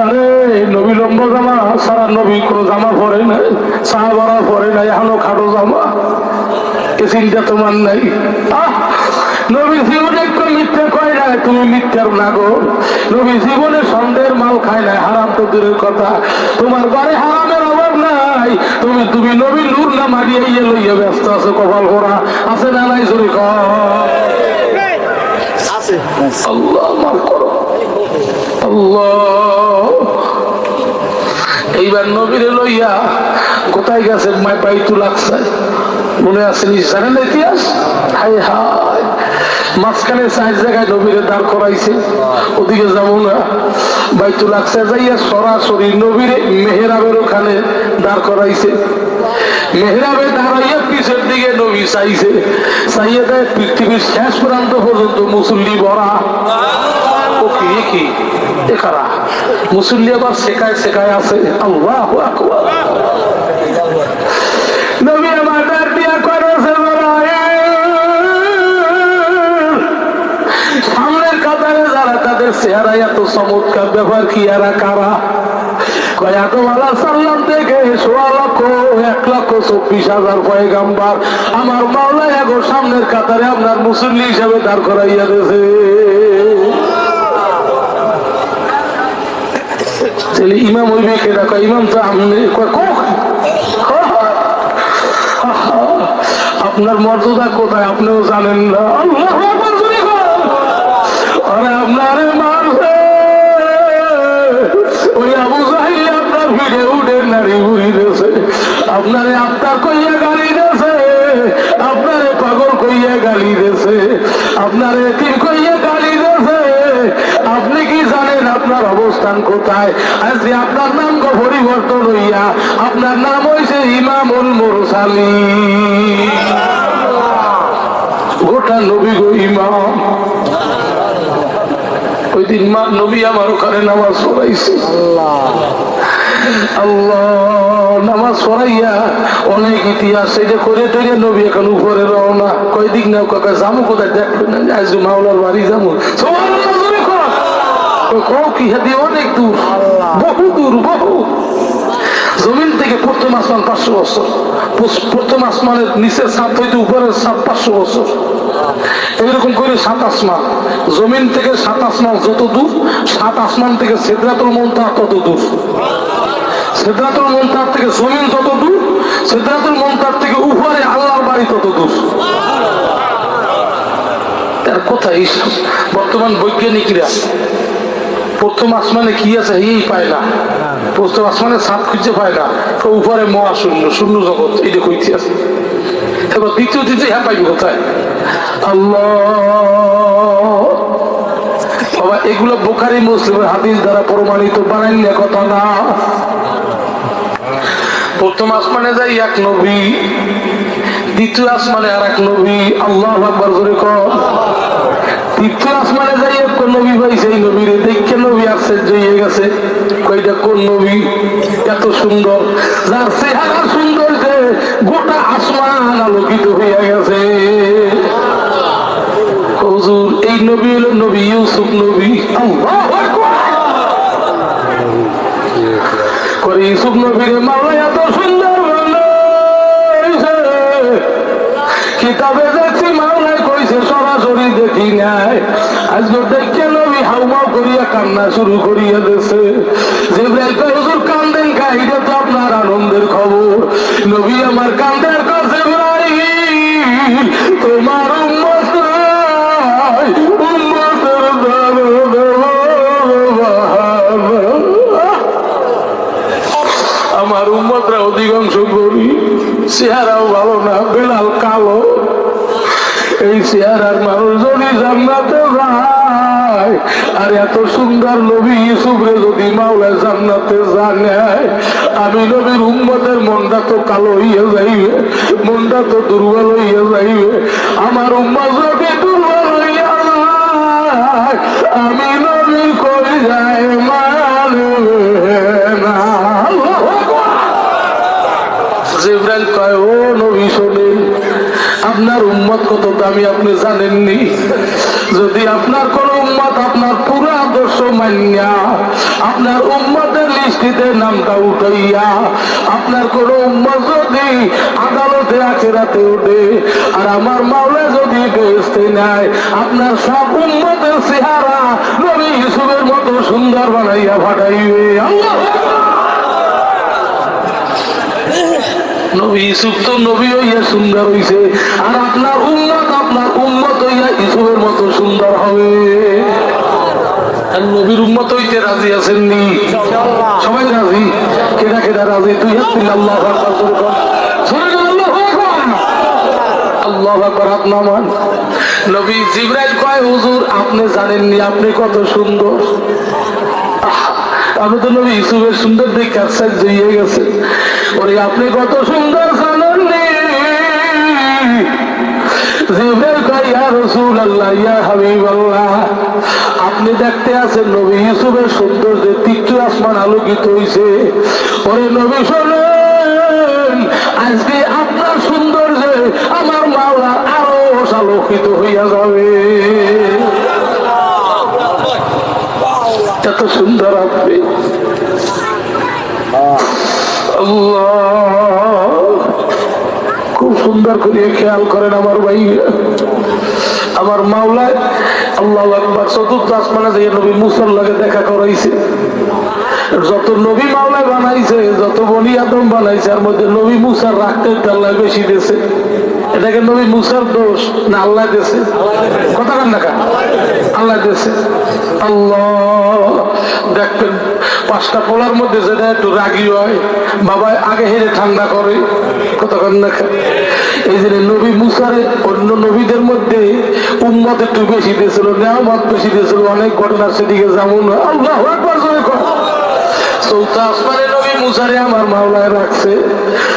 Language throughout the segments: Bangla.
আরে নবী লম্বা জামা সারা নবী কোনো জামা পরে নাই সাহাবারা পরে নাই এখনও খাটো জামা। এ চিন্তা তোমার নাই। নবী জীবনে একটু মিথ্যে কয় না তুমি মিথ্যার নবী জীবনে সন্দেহের মাল খায় না হারাম তো দূরের কথা। তোমার ঘরে হারামের অভাব নাই। তুমি তুমি নবী নূর না মারিয়ে ইয়ে লইয়া ব্যস্ত আছো কপাল করা আছে না নাই জোরে কর আল্লাহ মাফ করো। আল্লাহ এইবার নবীরে লইয়া কোথায় গেছে মায় পাইতু লাগছে মনে আছে জানেন ইতিহাস? হাই হাই দাঁড় না। যাইয়া দাঁড় দাঁড়াইয়া দিকে নবী চাইছে। পৃথিবীর শেষ প্রান্ত পর্যন্ত মুসল্লি ভরা। ও কি? এ কি এ কারা? মুসল্লি আবার শেখায় শেখায় আছে। আল্লাহ আকবার। সোয়া লক্ষ, এক চব্বিশ হাজার আমার মাওলা এগো সামনের কাতারে আপনার মুসল্লি হিসাবে দাঁড় করাইয়া দিয়েছে। তাহলে ইমাম হইবে কেটা কয় ইমাম তো আপনার মর্যাদা কোথায়? আপনিও জানেন না। আপনারে ওই আপনার আপনার কইয়া গালি দিয়েছে আপনারে পাগল কইয়া গালি দিয়েছে আপনারে এতিম কইয়া গালি দিয়েছে আপনি কি জানেন আপনার অবস্থান কোথায়? আজ যে আপনার নাম পরিবর্তন হইয়া, আপনার নাম হয়েছে ইমামুল মুরসালি গোটা নবী গো ইমাম। ওই দিন মা নবী আমার ওখানে নামাজ পড়াইছে। আল্লাহ, নামাজ অনেক ইতিহাস এটা করে থেকে নবী এখন উপরে রওনা। কয় দিক না কাকা যাব কোথায় দেখবেন মাওলার বাড়ি জোরে কর। কয়, কও কি হাতি অনেক দূর বহু। দূর বহু জমিন থেকে প্রথম আসমান পাঁচশো বছর। প্রথম আসমানের নিচের সাত হইতে উপরের সাত পাঁচশো বছর। এরকম করে সাত আসমান। জমিন থেকে সাত আসমান যত দূর সাত আসমান থেকে সেদ্রাতুল মন্তার তত দূর। সেদ্রাতুল মন্তার থেকে জমিন তত দূর সেদ্রাতুল মন্তার থেকে উপরে আল্লাহর বাড়ি তত দূর। তার কোথায় বর্তমান বৈজ্ঞানিকরা প্রথম আসমানে কি আছে এই পায় না। প্রথম আসমানে সাপ খুঁজে পায় না। তো উপরে মহাশূন্য শূন্য শূন্য জগৎ এটা কইতে আছে এবার দ্বিতীয় দ্বিতীয় হ্যাঁ পাইবে কোথায়? আল্লাহ। বাবা, এগুলো বোখারি মুসলিমের হাদিস দ্বারা প্রমাণিত, বানাইলে কথা না। প্রথম আসমানে যাই এক নবী, দ্বিতীয় আসমানে আর এক নবী, আল্লাহ আকবর করে কর। তৃতীয় আসমানে যাই এক নবী ভাই সেই নবীর দেখে নবী আশ্চর্য হয়ে গেছে। কইটা কোন নবী এত সুন্দর যার চেহারা সুন্দর যে গোটা আসমান আলোকিত হইয়া গেছে। হুজুর এই নবী হলো নবী ইউসুফ নবী। আল্লাহু করে ইউসুফ নবীর মাওলা আজকে দেখে নবী হাউমাউ করিয়া কান্না শুরু করিয়া দিছে কয়, হুজুর, কান্দেন কাহিরে তো আপনার আনন্দের খবর। নবী আমার কান্দের কাছে তোমার উম্মত উম্মতের। আমার উম্মতরা অধিকাংশ গরিব, চেহারাও ভালো না বেলাল কালো। এই চেহারার মানুষ যদি জান্নাতে যায় আর এত সুন্দর নবী ইউসুফরে যদি মাওলা জান্নাতে জানে, আমি নবীর উম্মতের মনটা তো কালো হইয়া যাইবে, মনটা তো দুর্বল হইয়া যাইবে। আমার উম্মত যদি দুর্বল হইয়া আমি নবীর কই যায় মানবে না জিব্রাইল কয়, ও নবী আপনার উম্মত কত দামি আপনি জানেননি। যদি আপনার কোন উম্মত আপনার পুরো আদর্শ বানিয়া আপনার উম্মতের লিস্টিতে নামটা উঠাইয়া, আপনার কোন উম্মত যদি আদালতে আখেরাতে উঠে, আর আমার মাওলা যদি বেসতে নেয়, আপনার সব উম্মতের চেহারা নবী ইসুফের মতো সুন্দর বানাইয়া ফাটাইবে। আল্লাহ নবী ইসুফ তো নবী হইয়া সুন্দর হইছে, আর আপনার উন্মত আপনার উন্মত হইয়া ইসুফের মতো সুন্দর হবে। নবীর উন্মত হইতে রাজি আছেন নি সবাই রাজি? কেনা কেনা রাজি? তুই আল্লাহ নবী কয়, হুজুর, আপনি জানেননি, আপনি কত সুন্দর। আমি তো নবী ইসুফের সুন্দর দেখে আশ্চর্য হয়ে গেছে। ওরে, আপনি কত সুন্দর জানেননি জিব্রাইল কয় ইয়া রাসূলুল্লাহ, ইয়া আপনি দেখতে আছেন নবী ইউসুফের সৌন্দর্যে তীর্থ আসমান আলোকিত হইছে। ওরে নবী, শোনেন, আজকে আপনার সৌন্দর্যে আমার মাওলা আরও আলোকিত হইয়া যাবে। এত সুন্দর আল্লাহ, খুব সুন্দর করে খেয়াল করেন আমার ভাই আমার মাওলায় আল্লাহ একবার চতুর্থ আসমানে যে নবী মুসল লাগে দেখা করাইছে। যত নবী মাওলায় বানাইছে, যত বনি আদম বানাইছে আর মধ্যে নবী মুসার রাখতে আল্লাহ বেশি দিয়েছে। এটাকে নবী মুসার দোষ। না, আল্লাহ দিয়েছে। কথা কান না আল্লাহ দিয়েছে। আল্লাহ। দেখবেন, পাঁচটা পোলার মধ্যে যেটা একটু রাগি হয়, বাবা আগে হেরে ঠান্ডা করে। কতক্ষণ দেখা এই যে নবী মুসারে, অন্য নবীদের মধ্যে উম্মত একটু বেশি দিয়েছিল নেওয়ামত বেশি দিয়েছিল। অনেক ঘটনা সেদিকে যেমন আল্লাহ একবার চৌথা আসমানে মুসারে আমার মাওলায় রাখছে।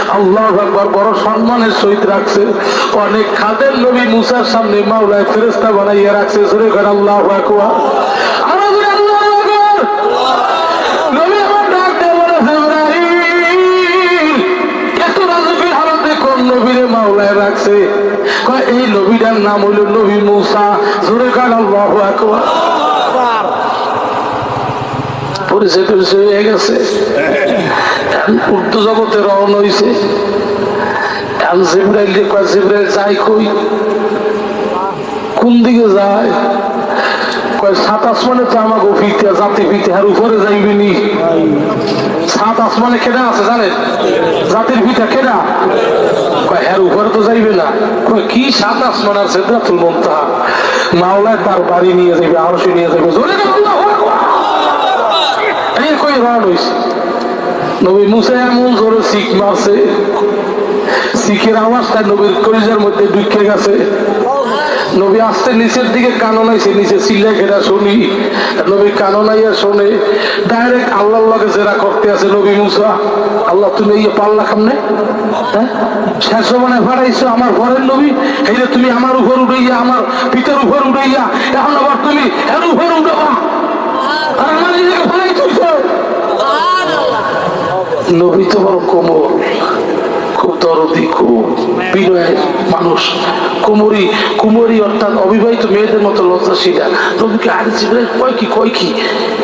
আল্লাহ বড় সম্মানের সহিত রাখছে। অনেক খাদের নবী মুসার সামনে মাওলায় ফেরেস্তা বানাইয়া রাখছে। আল্লাহ একবার আরও জোরে আল্লাহু আকবার। নবী আমার ডাক দিয়ে বলে, "জিবরাইল, এত রাজকীয় হালতে কোন নবীরে মাওলায় রাখছে? এই নবীটার নাম হইল নবী মুসা। জোরে কান আল্লাহু আকবার। পরিচয় পরিচয় হয়ে গেছে। উর্দু জগতে রওনা হইছে। এখন জিব্রাইল কয়, জিব্রাইল, যাই কই? কোন দিকে যায়? কয়, সাত আসমানে তো আমাকে ফিতে ফিতে আর উপরে যাইবে নি। সাত আসমানে আছে জানেন? জাতির পিতা কেনা কয় তো যাইবে না। কি তার বাড়ি নিয়ে যাবে আরশে নিয়ে যাবে রান নবী মুসা এমন জোরে শিখ মারছে, শিখের আওয়াজটা নবীর কলিজার মধ্যে ঢুকে গেছে। নবী আসতে নিচের দিকে কানো নাইছে নিচে চিল্লা ঘেরা শুনি। নবী কানো নাইয়া শোনে ডাইরেক্ট জেরা করতে আছে নবী মুসা। আল্লাহ, তুমি ইয়ে পাল্লা খামনে হ্যাঁ? শেষ মানে ফাড়াইছো আমার ঘরের নবী, এই যে তুমি আমার উপর উঠাইয়া আমার পিতার উপর উঠাইয়া এখন আবার তুমি এর উপর উঠাবা নিজেকে নবী তো বড় কোমল খুব দরদি, খুব বিনয়ের মানুষ। কুমুরি কুমুরি অর্থাৎ অবিবাহিত মেয়েদের মতো লজ্জাশীলা। নবীকে আরে জিব্রাইল কয় কি কয় কি?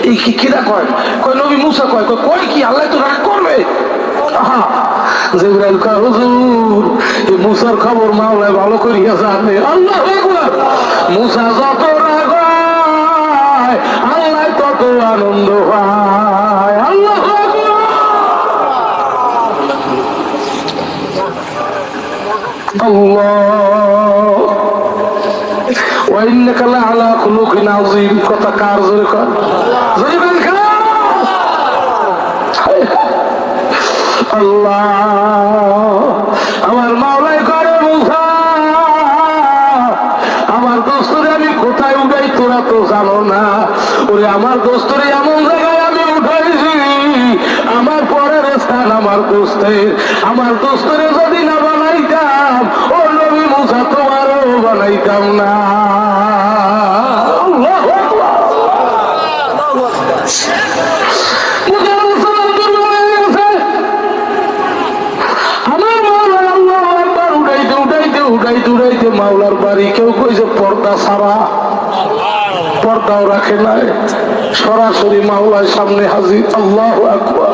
এই কি কিরা কয়? কয়, নবী মুসা কয় কয় কয় কি? আল্লাহ তো রাগ করবে। মুসার খবর মাওলায় ভালো করিয়া জানে। আল্লাহ মুসা যত রাগ আল্লাহ তত আনন্দ وإنك لعلى خلق عظيم কথা কার জোরে কর জোরে বল কার আল্লাহ আমার মাওলাই করে মুসা আমার দোস্তরে আমি কোথায় উঠাই তোরা তো জানো না ওরে আমার দোস্তরে এমন জায়গায় আমি উঠাইছি আমার পরের স্থান আমার দোস্তের আমার দোস্তরে উঠাইতে উঠাইতে মাওলার বাড়ি কেউ কইছে, পর্দা সারা পর্দাও রাখে নাই। সরাসরি মাওলার সামনে হাজির। আল্লাহ আকবার।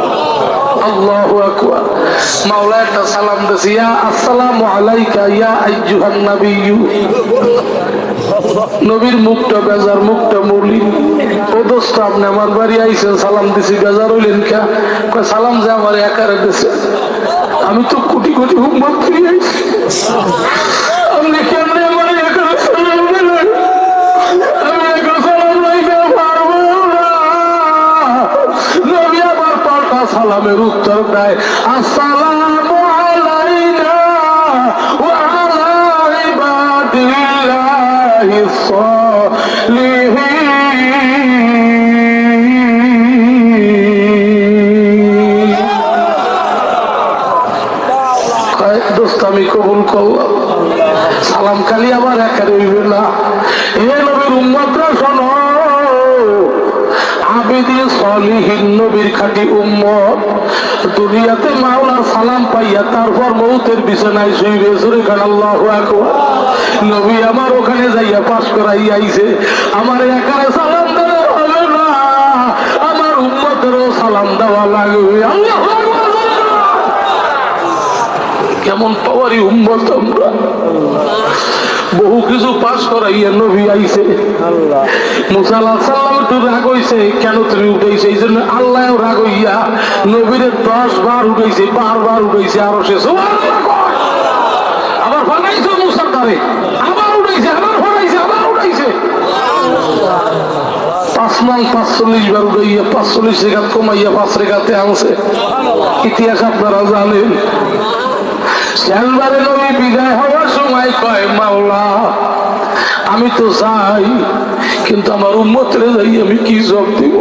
সালাম আমি তো কোটি কোটি হুম্মত ফিরে সালামের উত্তর দেয় আসসালামু আমি কবুল করলাম। সালাম খালি আবার একা রইবে না সলিহীন নবীর খাঁটি উম্মত। দুনিয়াতে মাওলার সালাম পাইয়া তারপর মৌতের বিছানায় শুইবে সুরে খান আল্লাহ নবী আমার ওখানে যাইয়া পাশ করাই আইছে, আমার একারে সালাম হবে না, আমার উম্মতেরও সালাম দেওয়া লাগবে। আল্লাহ কেমন পাওয়ারি উম্মত আমরা। বহু কিছু পাস করাইয়া নবী আইছে। মুসা আল্লাহ সাল্লাম একটু রাগ হইছে কেন তুমি উঠাইছে? এই জন্য আল্লাহ রাগ হইয়া নবীরে দশ বার উঠাইছে বারবার উঠাইছে আরও কয়। আবার ফানাইছে মুসার দ্বারে আবার উঠাইছে আবার আবার উঠাইছে। পাঁচ পাঁচচল্লিশ বার উঠাইয়া পাঁচচল্লিশ রেখাত কমাইয়া পাঁচ রেখাতে আনছে। ইতিহাস আপনারা জানেন শেষবারে নবী বিদায় হওয়ার সময় কয়, মাওলা, আমি তো চাই, কিন্তু আমার উম্মতরে যাই আমি কি জব দিব?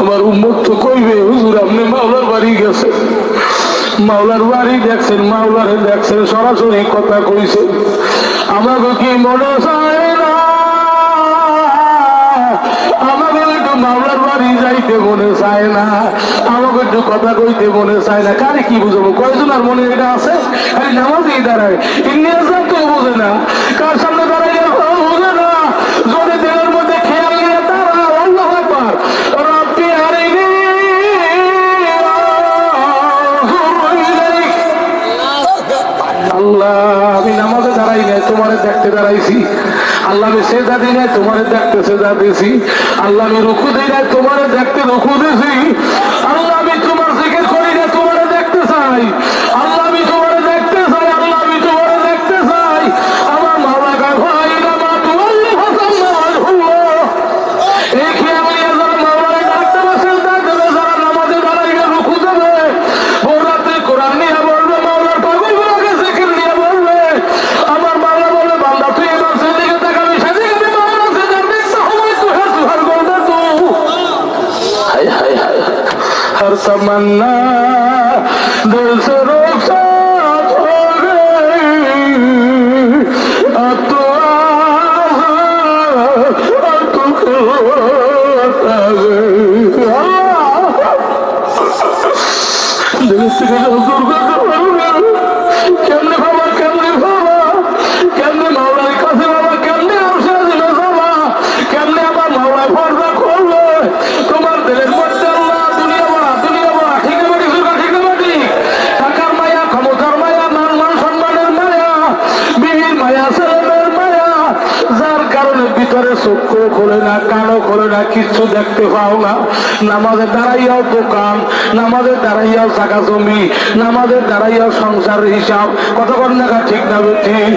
আমার উম্মত তো কইবে, হুজুর, আপনি মাওলার বাড়ি গেছে মাওলার বাড়ি দেখছেন, মাওলারে দেখছেন, সরাসরি কথা কইছেন। আমাকে কি মনে চায় মাওলার বাড়ি যাইতে মনে চায় না। আমাকে একটু কথা কইতে মনে চায় না। কারে কি বুঝব? কয়জন আর মনে এটা আছে? খালি নামাজই দাঁড়ায়। ইংরেজ তো বোঝে না। কার সামনে না। আমি নামাজে দাঁড়াই নাই, তোমারে দেখতে দাঁড়াইছি। আল্লাহ আমি সেজা দিই নাই তোমারে দেখতে সেজা দিয়েছি। আল্লাহ আমি রুকু দিই নাই তোমার দেখতে রুকু দিয়েছি। আল্লাহ আমি তোমার জিকির করি না তোমার দেখতে চাই আল্লাহ আমি তোমারে দেখতে চাই আল্লাহ আমি তোমারে দেখতে চাই আমার মাওলা গায় ভাই না মা তুয়াল্লি হাসান নামাজ হুল্লো এই খেয়াল নিয়ে যারা মাওলারে ডাকতে বসে ডাক দেবে যারা নামাজে দাঁড়াইবে রুকু দেবে ভোররাত্রে কোরআন নিয়ে বলবে মাওলার পাগল গুলোকে জিকির নিয়ে বলবে আমার মাওলা বলে বান্দা তুই এবার সেদিকে তাকাবি সেদিকে মাওলা সেদিকে দেখতে হবে তু হ্যাঁ তু হর গোলটা তু হায় হায় হায় हर तमन्ना दिल से रुखसात हो गई अब तो अब तो दिल से दूर कर কিচ্ছু দেখতে পাও না। নামাজে দাঁড়াইয়াও দোকান, নামাজে দাঁড়াইয়াও জাগা জমি, নামাজে দাঁড়াইয়াও সংসারের হিসাব। কতক্ষণ দেখা ঠিক না বেঠিক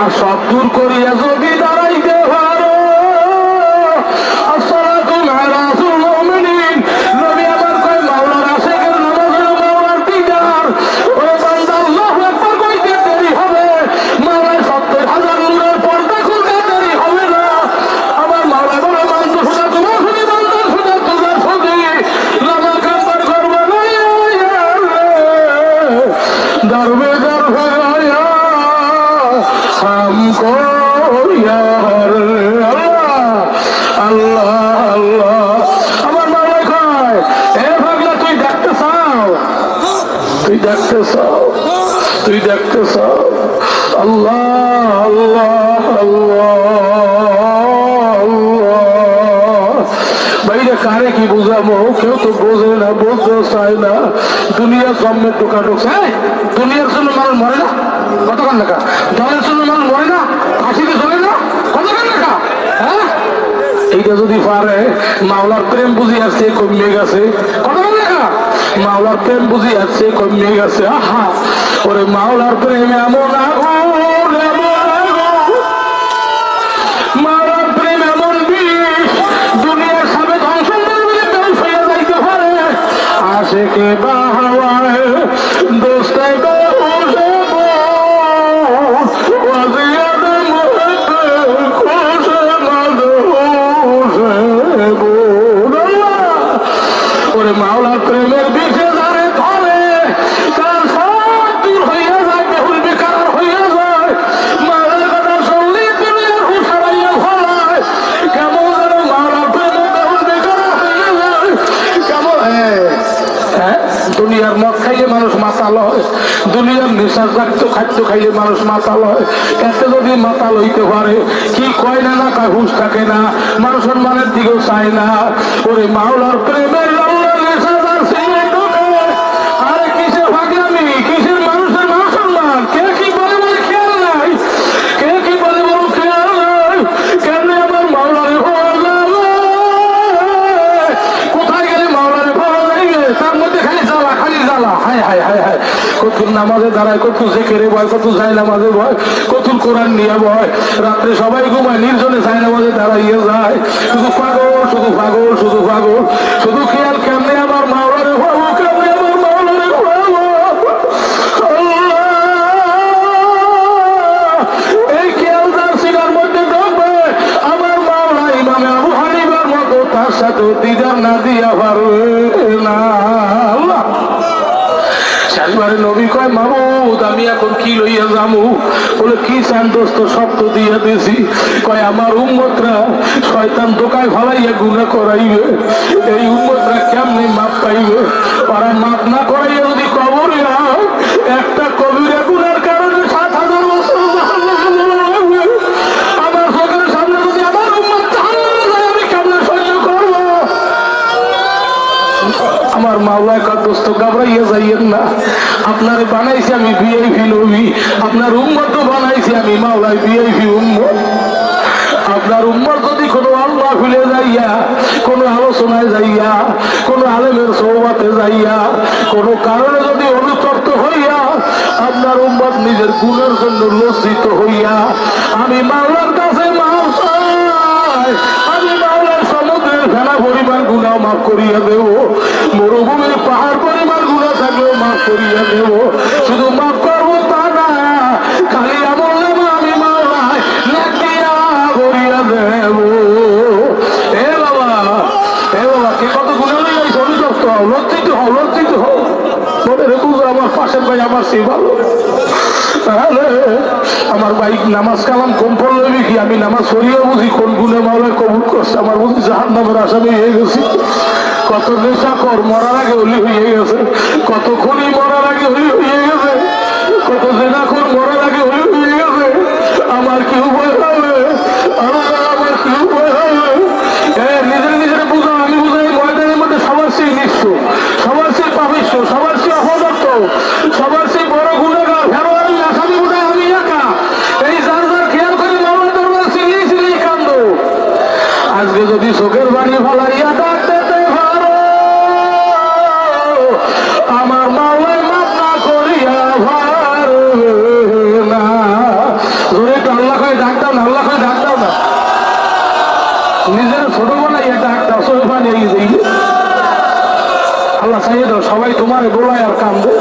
আর সব দূর করিয়া যদি তো বোঝে না বুঝতেও চায় না। দুনিয়া জন্মের টোকা ঢুকছে দুনিয়ার জন্য মানুষ মরে না? কতক্ষণ লেখা? দলের জন্য মানুষ মরে না? ফাঁসিতে চলে না? কতক্ষণ লেখা? হ্যাঁ? এইটা যদি পারে, মাওলার প্রেম বুঝি আসছে কমিয়ে গেছে। কতক্ষণ লেখা? মাওলার প্রেম বুঝি আসছে কমিয়ে গেছে। আহা, ওরে মাওলার প্রেম এমন আগুন এমন আগুন মাওলার প্রেম এমন বিষ দুনিয়ার সাবে ধ্বংস করবে ধ্বংস হয়ে যাইতে পারে আশেকে খাদ্য খাইলে মানুষ মাতাল হয়। এতে যদি মাতাল হইতে পারে, কি কয় না না হুশ থাকে না। মানুষের সম্মানের দিকেও চায় না। ওরে মাওলার প্রেমের নামাজে দাঁড়ায়, কত জেকেরে ভয় কত যায় নামাজে ভয় কত কোরআন নিয়ে ভয় রাত্রে সবাই ঘুমায়, নির্জনে যায় নামাজে দাঁড়াইয়ে যায়। শুধু পাগল শুধু পাগল শুধু পাগল। শুধু খেয়াল কেমনে আমার মাওলারে তার সাথে দিদার না দিয়া শেষবারে নবী কয়, মামুদ, আমি এখন কি লইয়া যামু? বলে, কি চান দোস্ত শব্দ দিয়া দিছি। কয়, আমার উম্মতরা শয়তান দোকায় ভালাইয়া গুণা করাইবে। এই উম্মতরা কেমনি মাপ পাইবে? ওরা মাপ না করাইয়া আপনারে বানাইছি আমি ভিআইপি নবী আপনার বানাইছি আমি মাওলায় আপনার যদি কোনো আল্লাহ যাইয়া, কোনো আলোচনায় যাইয়া, কোনো আলেমের সৌবাতে যাইয়া, কোনো কারণে যদি অনুতপ্ত হইয়া, আপনার উম্মত নিজের গুণের জন্য লজ্জিত হইয়া, আমি মাওলার কাছে মাফ আমি মাওলার সমুদ্রের ফেলা পরিমাণ গুণাও মাফ করিয়া দেব মরুভূমির পাহাড় পরিমাণ গুণা থাকলেও মাফ করিয়া দেব। শুধু মাফ করব তা না, খালি আমল আমি করিয়া দেব। আমার পাশের নামাজ কালাম কম পড়লে কি? আমি নামাজ পড়িয়ে বুঝি কোন গুণে মাওলায় কবুল করছে? আমার বুঝি জাহান নামের আসামি হয়ে গেছি। কত নেশা কর, মরার আগে হয়ে গেছে। কত চাইয়ে দাও সবাই তোমার গোলায় আর কান্দে।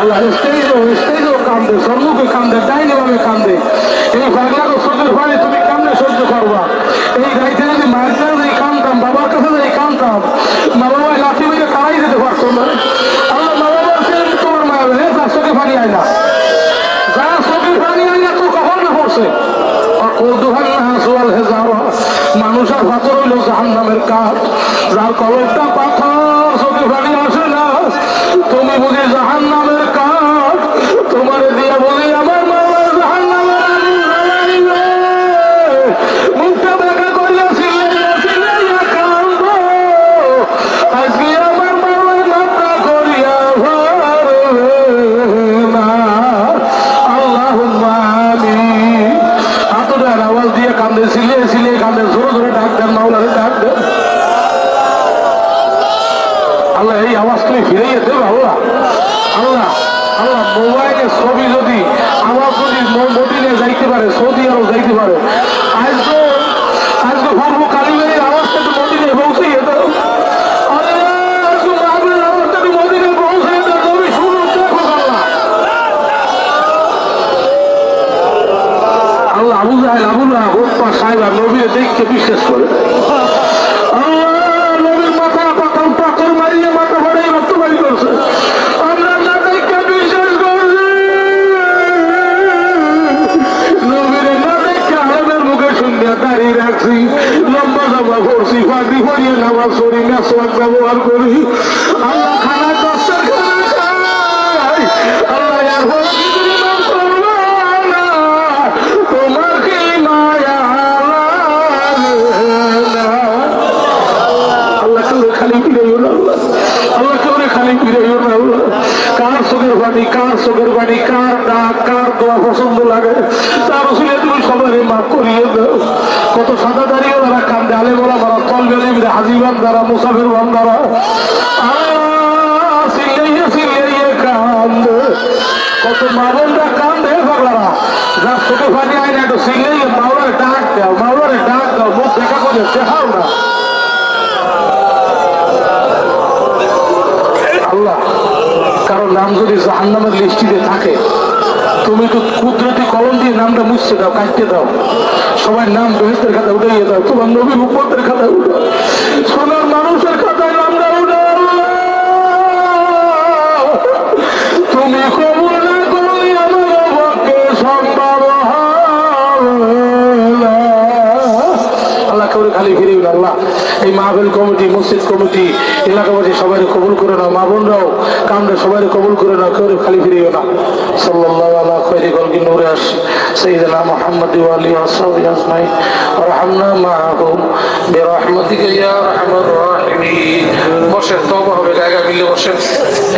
আল্লাহ স্টেজও স্টেজও কান্দে, সম্মুখে কান্দে, ডাইনি ভাবে কান্দে। এই পাগলাকে চোখের পানি তুমি কান্দে সহ্য করবা? এই রাইতে যদি কাছে যাই কান্দতাম বাবার কাছে যাই কান্দতাম মা বাবা লাঠি মেরে কারাই দিতে পারতো না। আল্লাহ মা বাবার ছেলে তোমার মা হবে তার চোখে পানি আয় না। যারা চোখে পানি আয় না, তো কখন পড়ছে? কৌতূহল না হাসুয়াল হে যাওয়া মানুষ আর পাথর হইল জাহান নামের কাঠ। যার কলকটা পাথর দেখে আলমের মুখে শুনিয়া দাঁড়িয়ে রাখছি। লম্বা জামা পড়ছি ফাঁকি পড়িয়ে নামাজ পড়ি, মেসওয়াক ব্যবহার করি। পছন্দ লাগে। তার আসলে তুমি সবারই মাফ করিয়ে দাও। কত সাদা দাঁড়িয়ে তারা কান্দে আলে বলা মারা তল বেলে হাজিবান দ্বারা মুসাফির বান দ্বারা সিল্লাইয়ে সিল্লাইয়ে কান্দে। কত মারনরা কান্দে পাগলারা যার চোখে পানি আয় না, একটু সিল্লাইয়ে মাওলারে ডাক দাও, মাওলারে ডাক দাও, মুখ দেখা করে দেখাও না। আল্লাহ, কারও নাম যদি জাহান্নামের লিস্টিতে থাকে তুমি তো কুদরতি কলম দিয়ে নামটা মুছতে দাও, কাটতে দাও। সবার নাম বেহেস্তের খাতা উঠাইয়ে দাও, তোমার নবীর উপরের খাতা উঠাও। সোনার মানুষের খাতায় নামটা উঠাও। তুমি খালি ফিরে গেল আল্লাহ। এই মাহফিল কমিটি, মসজিদ কমিটি এলাকাবাসী সবাই কবুল করে নাও। মা বোনরাও, কামরা সবাই কবুল করে নাও, কেউ খালি ফিরে গেল সাল্লাল্লাহু আলা খাইরি কলকি নূরে আস সাইয়্যিদিনা মুহাম্মদ ওয়া আলিহি ওয়া সাহবিহি আজমাইন। ওয়ারহামনা মাআহুম বিরহমাতিকা আরহামার রাহিমিন। বসেন, তওবা হবে জায়গা মিলে বসেন।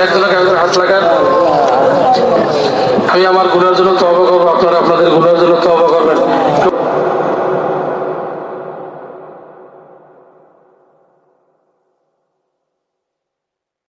একজনের একজন হাত লাগান। আমি আমার গুণের জন্য তবা করব, আপনারা আপনাদের